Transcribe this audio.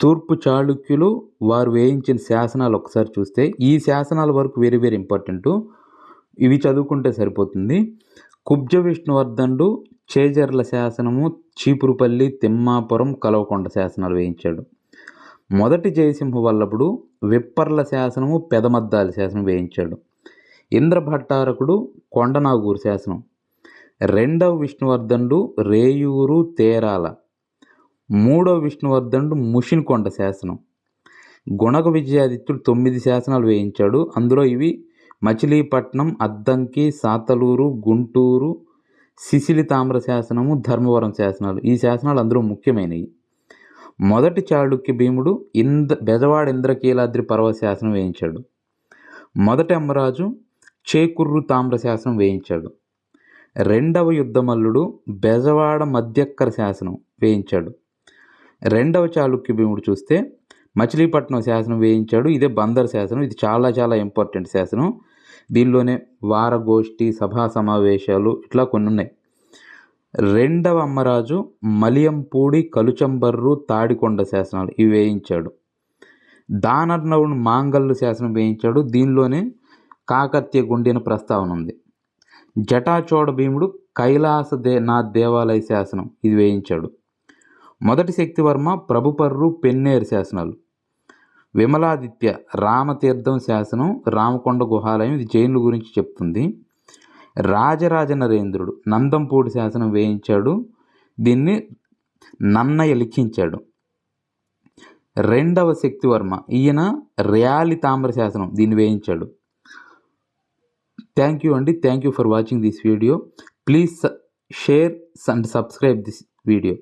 తూర్పు చాళుక్యులు వారు వేయించిన శాసనాలు ఒకసారి చూస్తే ఈ శాసనాల వరకు వెరీ వెరీ ఇంపార్టెంట్. ఇవి చదువుకుంటే సరిపోతుంది. కుబ్జ విష్ణువర్ధనుడు చేజర్ల శాసనము చీపురుపల్లి తిమ్మాపురం కలవకొండ శాసనాలు వేయించాడు. మొదటి జయసింహ వల్లభుడు విప్పర్ల శాసనము పెదమద్దాలి శాసనం వేయించాడు. ఇంద్రభట్టారకుడు కొండనాగూరు శాసనం. రెండవ విష్ణువర్ధనుడు రేయూరు తేరాల మూడవ విష్ణువర్ధనుడు ముషిన్కొండ శాసనం. గుణక విజయాదిత్యుడు తొమ్మిది శాసనాలు వేయించాడు. అందులో ఇవి మచిలీపట్నం అద్దంకి సాతలూరు గుంటూరు సిసిలి తామ్ర శాసనము ధర్మవరం శాసనాలు. ఈ శాసనాలు అందులో ముఖ్యమైనవి. మొదటి చాళుక్య భీముడు ఇంద బెజవాడ ఇంద్రకీలాద్రి పర్వత శాసనం వేయించాడు. మొదటి అమ్మరాజు చేకుర్రు తామ్ర శాసనం వేయించాడు. రెండవ యుద్ధమల్లుడు బెజవాడ మధ్యక్కర శాసనం వేయించాడు. రెండవ చాళుక్య భీముడు చూస్తే మచిలీపట్నం శాసనం వేయించాడు. ఇదే బందర్ శాసనం. ఇది చాలా చాలా ఇంపార్టెంట్ శాసనం. దీనిలోనే వారగోష్ఠి సభా సమావేశాలు ఇట్లా కొన్ని ఉన్నాయి. రెండవ అమ్మరాజు మలియంపూడి కలుచంబర్రు తాడికొండ శాసనాలు ఇవి వేయించాడు. దానర్నవుడు మాంగళ్ళు శాసనం వేయించాడు. దీనిలోనే కాకత్య గుండిన ప్రస్తావన ఉంది. జటాచోడ భీముడు కైలాస దే నా దేవాలయ శాసనం ఇది వేయించాడు. మొదటి శక్తివర్మ ప్రభుపర్రు పెన్నేరు శాసనాలు. విమలాదిత్య రామతీర్థం శాసనం రామకొండ గుహాలయం ఇది జైన్ల గురించి చెప్తుంది. రాజరాజ నరేంద్రుడు నందంపూడి శాసనం వేయించాడు. దీన్ని నన్నయ్య లిఖించాడు. రెండవ శక్తివర్మ ఈయన ర్యాలి తామ్ర శాసనం దీన్ని వేయించాడు. థ్యాంక్ యూ అండి. Thank you for watching this video. Please share and subscribe this video.